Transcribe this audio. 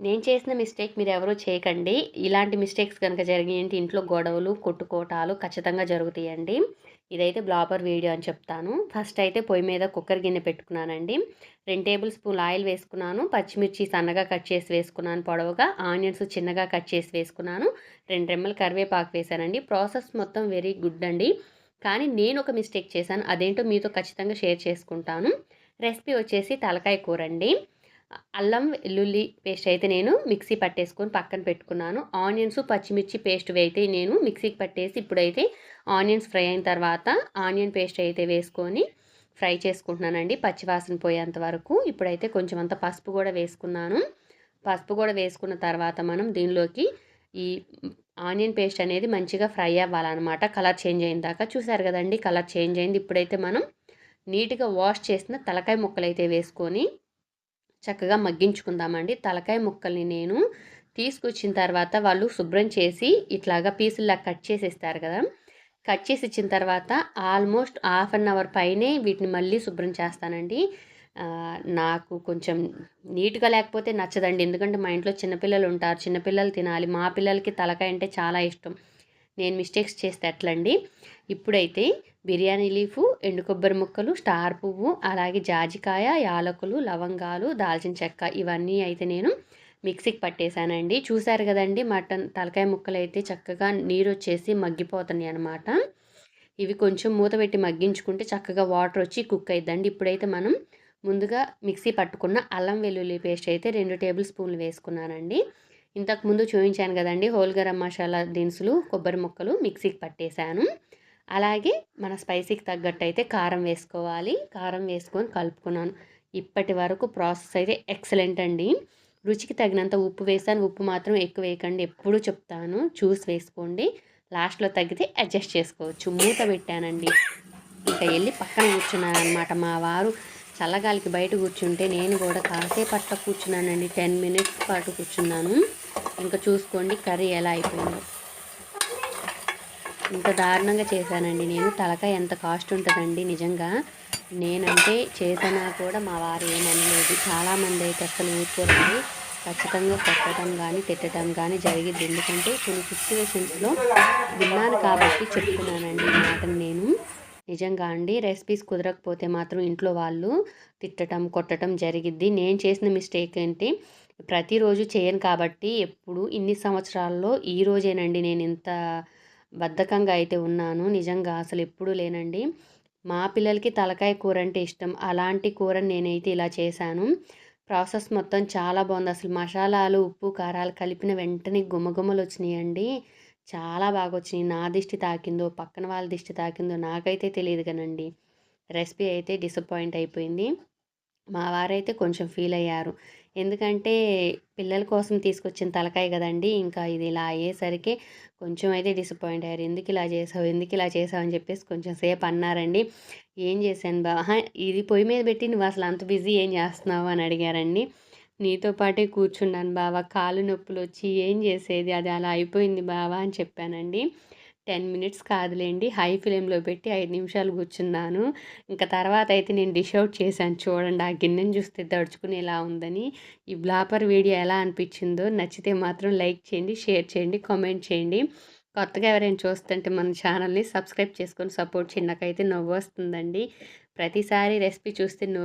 నేను చేసిన మిస్టేక్ మీరు ఎవరూ చేయకండి. ఇలాంటి మిస్టేక్స్ కనుక జరిగినట్టు ఇంట్లో గొడవలు కొట్టుకోటాలు ఖచ్చితంగా జరుగుతాయండి. ఇదైతే బ్లాపర్ వీడియో అని చెప్తాను. ఫస్ట్ అయితే పొయ్యి మీద కుక్కర్ గిన్నె పెట్టుకున్నానండి. రెండు టేబుల్ స్పూన్ ఆయిల్ వేసుకున్నాను. పచ్చిమిర్చి సన్నగా కట్ చేసి వేసుకున్నాను పొడవుగా. ఆనియన్స్ చిన్నగా కట్ చేసి వేసుకున్నాను. రెండు రెమ్మలు కరివేపాకు వేసానండి. ప్రాసెస్ మొత్తం వెరీ గుడ్ అండి. కానీ నేను ఒక మిస్టేక్ చేశాను. అదేంటో మీతో ఖచ్చితంగా షేర్ చేసుకుంటాను. రెసిపీ వచ్చేసి తలకాయ కూర అండి అల్లం వెల్లుల్లి పేస్ట్ అయితే నేను మిక్సీ పట్టేసుకొని పక్కన పెట్టుకున్నాను. ఆనియన్స్ పచ్చిమిర్చి పేస్ట్ అయితే నేను మిక్సీకి పట్టేసి ఇప్పుడైతే ఆనియన్స్ ఫ్రై అయిన తర్వాత ఆనియన్ పేస్ట్ అయితే వేసుకొని ఫ్రై చేసుకుంటున్నానండి పచ్చివాసన పోయేంత వరకు. ఇప్పుడైతే కొంచెం అంత పసుపు కూడా వేసుకున్నాను. పసుపు కూడా వేసుకున్న తర్వాత మనం దీనిలోకి ఈ ఆనియన్ పేస్ట్ అనేది మంచిగా ఫ్రై అవ్వాలన్నమాట. కలర్ చేంజ్ అయిన దాకా చూసారు కదండి కలర్ చేంజ్ అయింది. ఇప్పుడైతే మనం నీట్గా వాష్ చేసిన తలకాయ ముక్కలు అయితే వేసుకొని చక్కగా మగ్గించుకుందామండి. తలకాయ ముక్కల్ని నేను తీసుకొచ్చిన తర్వాత వాళ్ళు శుభ్రం చేసి ఇట్లాగా పీసుల్లా కట్ చేసి ఇస్తారు కదా. కట్ చేసి ఇచ్చిన తర్వాత ఆల్మోస్ట్ హాఫ్ అన్ అవర్ పైనే వీటిని మళ్ళీ శుభ్రం చేస్తానండి. నాకు కొంచెం నీట్గా లేకపోతే నచ్చదండి. ఎందుకంటే మా ఇంట్లో చిన్నపిల్లలు ఉంటారు. చిన్నపిల్లలు తినాలి. మా పిల్లలకి తలకాయ అంటే చాలా ఇష్టం. నేను మిస్టేక్స్ చేస్తే ఎట్లండి? ఇప్పుడైతే బిర్యానీ లీఫు ఎండు కొబ్బరి ముక్కలు స్టార్ పువ్వు అలాగే జాజికాయ యాలకులు లవంగాలు దాల్చిన చెక్క ఇవన్నీ అయితే నేను మిక్సీకి పట్టేశానండి. చూశారు కదండి మటన్ తలకాయ ముక్కలు అయితే చక్కగా నీరు వచ్చేసి మగ్గిపోతున్నాయి అనమాట ఇవి కొంచెం మూత పెట్టి మగ్గించుకుంటే చక్కగా వాటర్ వచ్చి కుక్ అయిద్దండి. ఇప్పుడైతే మనం ముందుగా మిక్సీ పట్టుకున్న అల్లం వెల్లుల్లి పేస్ట్ అయితే రెండు టేబుల్ స్పూన్లు వేసుకున్నానండి. ఇంతకుముందు చూపించాను కదండి హోల్ గరం మసాలా దినుసులు కొబ్బరి ముక్కలు మిక్సీకి పట్టేశాను. అలాగే మన స్పైసీకి తగ్గట్టు అయితే కారం వేసుకోవాలి. కారం వేసుకొని కలుపుకున్నాను. ఇప్పటి వరకు ప్రాసెస్ అయితే ఎక్సలెంట్ అండి. రుచికి తగినంత ఉప్పు వేసాను ఉప్పు మాత్రం ఎక్కువ వేయకండి. ఎప్పుడూ చెప్తాను. చూసి వేసుకోండి. లాస్ట్లో తగ్గితే అడ్జస్ట్ చేసుకోవచ్చు. మూత పెట్టానండి. ఇంకా వెళ్ళి పక్కన కూర్చున్నాను అనమాట మా వారు చల్లగాలికి బయట కూర్చుంటే నేను కూడా కాసేపు అట్ట కూర్చున్నానండి. టెన్ మినిట్స్ పాటు కూర్చున్నాను. ఇంకా చూసుకోండి కర్రీ ఎలా అయిపోయిందో. ఇంత దారుణంగా చేశానండి నేను. తలకాయ ఎంత కాస్ట్ ఉంటుందండి నిజంగా? నేనంటే చేసినా కూడా మా వారు ఏమనలేదు. చాలామంది అయితే అసలు ఊరుకోరండి. ఖచ్చితంగా కొట్టడం కానీ తిట్టడం కానీ జరిగింది ఎందుకంటే కొన్ని సిచ్యువేషన్స్లో విన్నాను కాబట్టి చెప్తున్నానండి ఈ మాటను నేను. నిజంగా అండి రెసిపీస్ కుదరకపోతే మాత్రం ఇంట్లో వాళ్ళు తిట్టడం కొట్టడం జరిగిద్ది. నేను చేసిన మిస్టేక్ ఏంటి? ప్రతిరోజు చేయను కాబట్టి ఎప్పుడు ఇన్ని సంవత్సరాల్లో ఈ రోజేనండి నేను ఇంత బద్ధకంగా అయితే ఉన్నాను. నిజంగా అసలు ఎప్పుడూ లేనండి. మా పిల్లలకి తలకాయ కూర అంటే ఇష్టం. అలాంటి కూరని నేనైతే ఇలా చేశాను. ప్రాసెస్ మొత్తం చాలా బాగుంది. అసలు మసాలాలు ఉప్పు కారాలు కలిపిన వెంటనే గుమగుమలు వచ్చినాయండి. చాలా బాగా వచ్చినాయి. నా దిష్టి తాకిందో పక్కన వాళ్ళ దిష్టి తాకిందో నాకైతే తెలియదు కనండి. రెసిపీ అయితే డిసప్పాయింట్ అయిపోయింది. మా వారైతే కొంచెం ఫీల్ అయ్యారు. ఎందుకంటే పిల్లల కోసం తీసుకొచ్చిన తలకాయ కదండి ఇంకా ఇది ఇలా అయ్యేసరికి కొంచెం అయితే డిసప్పాయింట్ అయ్యారు. ఎందుకు ఇలా చేసావు? ఎందుకు ఇలా చేసావు? అని చెప్పేసి కొంచెం సేపు అన్నారండి. ఏం చేశాను బా? ఇది పొయ్యి మీద పెట్టి నువ్వు అసలు అంత బిజీ ఏం చేస్తున్నావు? అని అడిగారండి. నీతో పాటే కూర్చున్నాను బావా. కాలు నొప్పులు వచ్చి ఏం చేసేది? అది అలా అయిపోయింది బావా అని చెప్పానండి. టెన్ మినిట్స్ కాదులేండి. హై ఫ్లేమ్లో పెట్టి ఐదు నిమిషాలు కూర్చున్నాను. ఇంకా తర్వాత అయితే నేను డిష్ అవుట్ చేశాను. చూడండి ఆ గిన్నెను చూస్తే దడుచుకునేలా ఉందని. ఈ బ్లాపర్ వీడియో ఎలా అనిపించిందో నచ్చితే మాత్రం లైక్ చేయండి షేర్ చేయండి కామెంట్ చేయండి. కొత్తగా ఎవరైనా చూస్తుంటే మన ఛానల్ని సబ్స్క్రైబ్ చేసుకొని సపోర్ట్ చేయండి. నాకైతే నవ్వు వస్తుందండి. ప్రతిసారి రెసిపీ చూస్తే నవ్వు